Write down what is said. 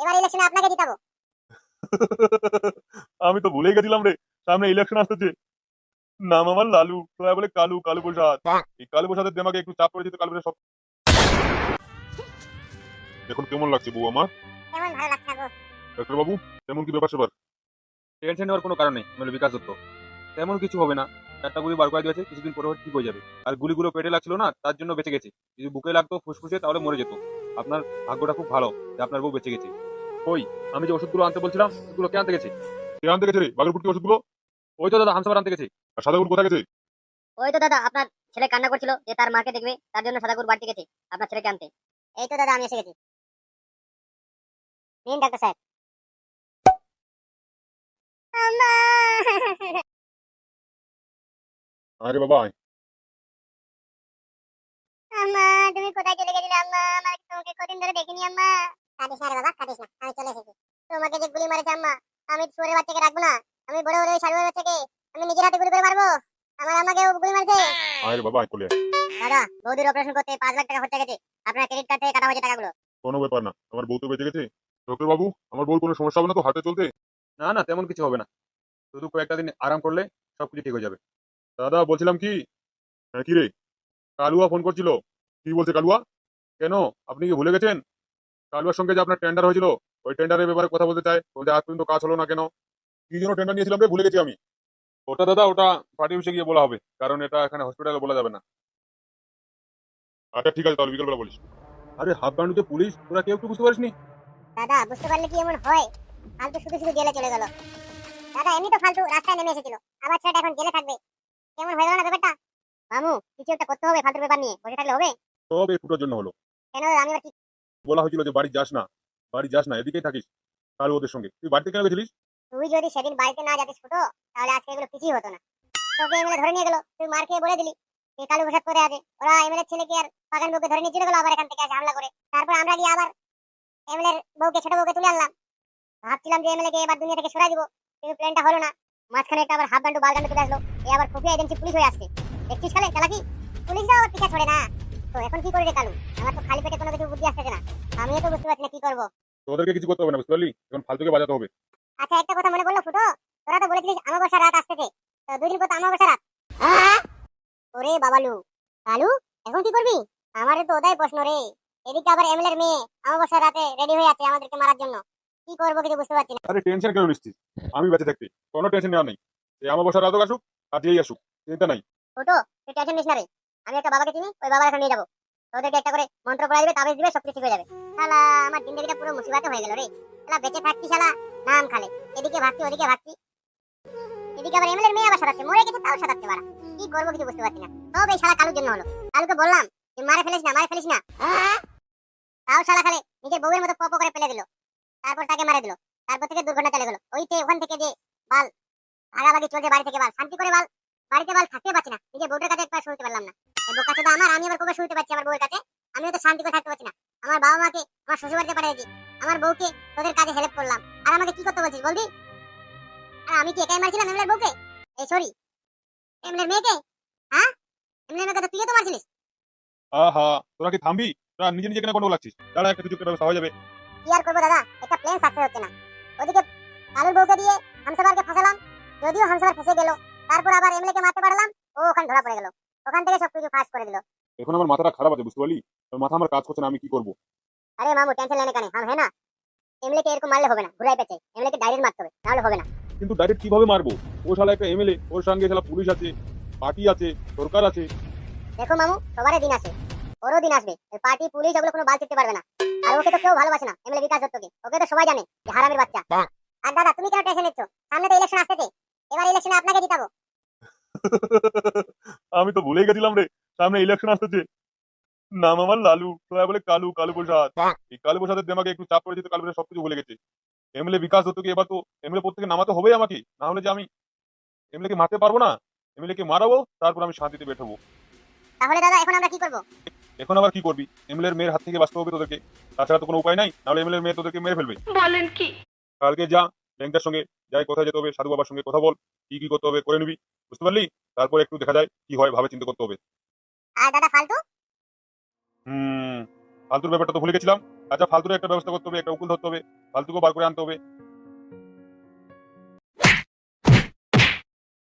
এবার ইলেকশনে আপনাকে জিতাবো। আমি তো ভুলেই গেছিলাম রে। সামনে ইলেকশন আসতেছে নাম আমার লালু। সবাই বলে কালু কালু প্রসাদ। এই কালু প্রসাদের দেমাকে একটু চাপ পড়েছে তো কালু প্রসাদ সব এখন কেমন লাগছে বউ আমার। কেমন ভালো লাগছে গো ডাক্তার বাবু তেমন কি ব্যাপার স্যাপার টেনশন নেওয়ার কোনো কারণ নেই। মানে বিকাশ দত্ত তেমন কিছু হবে না। চারটা গুলি বার করে দিয়েছে কিছুদিন পরে ঠিক হয়ে যাবে। আর গুলিগুলো পেটে লাগছিল না তার জন্য বেঁচে গেছে। যদি বুকে লাগতো ফুসফুসে তাহলে মরে যেত। আপনার ভাগ্যটা খুব ভালো যে আপনার বউ বেঁচে গেছে। ওই আমি যে ওষুধগুলো আনতে বলছিলাম ওষুধগুলো কে আনতে গেছে? কে আনতে গেছে রে? বাগেরপুর কি ওষুধগুলো ওই তো দাদা হামসাবার আনতে গেছে। আর সাদাগুলো কোথায় গেছে? ওই তো দাদা আপনার ছেলে কান্না করছিল যে তার মাকে দেখবে তার জন্য সাদাকুর বাড়িতে গেছে আপনার ছেলেকে আনতে। এই তো দাদা আমি এসে গেছি। নিন ডাক্তার সাহেব। আরে বাবা। আম্মা তুমি কোথায় চলে গেছিলে আম্মা? আমার তোমাকে কদিন ধরে দেখিনি আম্মা। কাঁদিস না রে বাবা কাঁদিস না আমি চলে এসেছি। তোমাকে যে গুলি মারেছে আম্মা আমি সুরের বাচ্চাকে রাখব না আমি বড় বড় ওই সারুয়ের বাচ্চাকে আমি নিজের হাতে গুলি করে মারবো। আমার আমাকে গুলি মারছে। আয় রে বাবা আয় কোলে দাদা বৌদির অপারেশন করতে পাঁচ লাখ টাকা খরচা গেছে। আপনার ক্রেডিট কার্ড থেকে কাটা হয়েছে টাকাগুলো। কোনো ব্যাপার না আমার বউ তো বেঁচে গেছে। ডক্টর বাবু আমার বউর কোনো সমস্যা হবে না তো হাতে চলতে? না না তেমন কিছু হবে না। শুধু কয়েকটা দিন আরাম করলে সবকিছু ঠিক হয়ে যাবে। দাদা বলছিলাম কি? হ্যাঁ কি রে? কালুয়া ফোন করছিল। কি বলছে কালুয়া? কেন আপনি কি ভুলে গেছেন? কালুয়ার সঙ্গে যে আপনার টেন্ডার হয়েছিল ওই টেন্ডারের ব্যাপারে কথা বলতে চাই বলতে আজ পর্যন্ত কাজ হলো না কেন? কি জন্য টেন্ডার নিয়েছিলাম রে? ভুলে গেছি আমি। ওটা দাদা ওটা পার্টি অফিসে গিয়ে বলা হবে কারণ এটা এখানে হসপিটালে বলা যাবে না। আচ্ছা ঠিক আছে তাহলে বিকেলবেলা বলিস। আরে হাফ বান্ডুতে পুলিশ তোরা কেউ একটু বুঝতে পারিসনি? দাদা বুঝতে পারলে কি এমন হয়? ফালতু শুধু শুধু জেলে চলে গেল। দাদা এমনি তো ফালতু রাস্তায় নেমে এসেছিল। আবার ছেলেটা এখন জেলে থাকবে। কেমন হয়ে গেল না ব্যাপারটা? মামু কিছু একটা করতে হবে ফালতু ব্যাপার নিয়ে। বসে থাকলে হবে? সব এই ফুটোর জন্য হলো। কেন আমি আবার কি বলা হয়েছিল যে বাড়ি যাস না, বাড়ি যাস না, এদিকেই থাকিস কালু ওদের সঙ্গে। তুই বাড়িতে কেন গেছিলিস? তুই যদি সেদিন বাড়িতে না যাতিস ছোট তাহলে আজকে এগুলো কিছুই হতো না। তোকে এমএলএ ধরে নিয়ে গেল, তুই মার খেয়ে বলে দিলি যে কালু প্রসাদ করে আছে। ওরা এমএলএ ছেলেকে আর বাগান বউকে ধরে নিয়ে চলে গেল আবার এখান থেকে হামলা করে। তারপর আমরা গিয়ে আবার এমএলএ বউকে, ছোট বউকে তুলে আনলাম। ভাবছিলাম যে এমএলএ কে এবার দুনিয়া থেকে সরাই দিব, কিন্তু প্ল্যানটা হলো না। মাঝখানে একটা আবার হাফ গান্ডু বাল গান্ডু চলে আসলো। এই আবার খুফিয়া এজেন্সি পুলিশ হয়ে আসছে। দেখছিস খালে? চালাকি পুলিশরাও আবার পিছা ছড়ে না। তো এখন কি করে রে কালু? আমার তো খালি পেটে কোনো কিছু বুদ্ধি আসতেছে না। আমিও তো বুঝতে পারছি না কি করব। তোদেরকে কিছু করতে হবে না বুঝতে পারলি? এখন ফালতুকে বাজাতে হবে। আচ্ছা একটা কথা মনে পড়ল ফুটো? তোরা তো বলেছিলিস আমাবস্যা রাত আসতেছে। তো দুই দিন পর তো রাত। ওরে বাবালু। কালু এখন কি করবি? আমারও তো ওটাই প্রশ্ন রে। এদিকে আবার এমএলএর মেয়ে আমাবস্যা রাতে রেডি হয়ে আছে আমাদেরকে মারার জন্য। কি করব কিছু বুঝতে পারছি না। আরে টেনশন কেন নিচ্ছিস? আমি বেঁচে থাকতে। কোনো টেনশন নেওয়া নেই। আমার বসার রাতও আসুক আর যেই আসুক। চিন্তা নাই। ফুটো তুই টেনশন নিস না রে। আমি একটা বাবাকে চিনি, ওই বাবার এখন নিয়ে যাব। তোদেরকে একটা করে মন্ত্র পড়া দিবে তাবিজ দিবে সবকিছু ঠিক হয়ে যাবে। শালা, আমার জিন্দগিটা পুরো মুসিবাতে হয়ে গেল রে। শালা, বেঁচে থাকছি শালা, নাম খালে। এদিকে ভাবছি ওদিকে ভাবছি এদিকে আবার এমএলএর মেয়ে আবার সারাচ্ছে মরে গেছে, তাও সারাচ্ছে বাড়া। কি করব কিছু বুঝতে পারছি না। সব এই শালা কালুর জন্য হলো। কালুকে বললাম যে মারে ফেলিস না, মারে ফেলিস না। তাও শালা খালে, নিজের বউয়ের মতো পপ করে ফেলে দিল। তারপর তাকে মারে দিল। তারপর থেকে দুর্ঘটনা চলে গেল। ওই যে ওখান থেকে যে বাল, ভাগাভাগি চলছে বাড়ি থেকে বাল, শান্তি করে বাল। বাড়িতে বাল থাকতে পারছি না। নিজের বউটার কাছে একবার শুনতে পারলাম না। চোদা আমার আমি আবার কবে শুনতে পারছি আমার বউয়ের কাছে? আমিও তো শান্তি করে থাকতে পারছি না। আমার বাবা মাকে আমার পাঠিয়েছি। আমার বউকে তোদের কাজে হেল্প করলাম। আর আমাকে কি করতে বলছিস বলবি? আর আমি কি একাই মারছিলাম এমলের বউকে? এই সরি। এমলের মেয়েকে? হ্যাঁ? এমলের মেয়েকে তো তুইও তো মারছিলিস। আহা তোরা কি থামবি? তোরা নিজে নিজে কেন লাগছিস? দাঁড়া একটা কিছু একটা যাবে। কি আর করব দাদা? একটা প্ল্যান সাকসেস হচ্ছে না। ওদিকে কালুর বউকে দিয়ে হামসাবারকে ফাঁসালাম। যদিও হামসাবার ফেসে গেল। তারপর আবার এমএলএ কে মারতে পারলাম। ও ওখানে ধরা পড়ে গেল। ওখান থেকে সবকিছু ফাস্ট করে দিল। এখন আমার মাথাটা খারাপ আছে বুঝতে পারলি? মাথা আমার কাজ করছে না আমি কি করব? আরে মামু টেনশন লেনে কানে? হ্যাঁ না এমএলএ কে এরকম মারলে হবে না ঘুরাই পেছে এমএলএ কে ডাইরেক্ট মারতে হবে তাহলে হবে না। কিন্তু ডাইরেক্ট কীভাবে মারবো? ও শালা একটা এমএলএ ওর সঙ্গে শালা পুলিশ আছে পার্টি আছে সরকার আছে। দেখো মামু সবারই দিন আছে ওরও দিন আসবে। এই পার্টি পুলিশ ওগুলো কোনো বাল চিনতে পারবে না। আর ওকে তো কেউ ভালোবাসে না এমএলএ বিকাশ দত্তকে। ওকে তো সবাই জানে যে হারামের বাচ্চা। আর দাদা তুমি কেন টেনশন নিচ্ছ? সামনে তো ইলেকশন আসতেছে এবার ইলেকশনে আপনাকে জিতাবো। আমি তো ভুলেই গেছিলাম রে। সামনে ইলেকশন আসতেছে। নাম আমার লালু সবাই বলে কালু কালু প্রসাদ। এই কালু প্রসাদের দেমাকে একটু চাপ পড়েছে তো কালু প্রসাদ সবকিছু ভুলে গেছে। এমএলএ বিকাশ দত্তকে এবার তো এমএলএ পদ থেকে নামাতে হবেই আমাকে। না হলে যে আমি এমএলএ কে মারতে পারব না। এমএলএ কে মারাবো তারপর আমি শান্তিতে বেঠাবো তাহলে দাদা এখন আমরা কি করব? এখন আবার কি করবি? এমএলএর মেয়ের হাত থেকে বাঁচতে হবে তোদেরকে। তাছাড়া তো কোনো উপায় নাই। নাহলে এমএলএর মেয়ে তোদেরকে মেরে ফেলবে। বলেন কি? কালকে যা ব্যাংকের সঙ্গে যাই কোথায় যেতে হবে সাধু বাবার সঙ্গে কথা বল। কি কি করতে হবে করে নিবি বুঝতে পারলি? তারপর একটু দেখা যায় কি হয় ভাবে চিন্তা করতে হবে। আর দাদা ফালতু? হুম ফালতুর ব্যাপারটা তো ভুলে গেছিলাম। আচ্ছা ফালতুর একটা ব্যবস্থা করতে হবে একটা উকুল ধরতে হবে ফালতুকে বার করে আনতে হবে।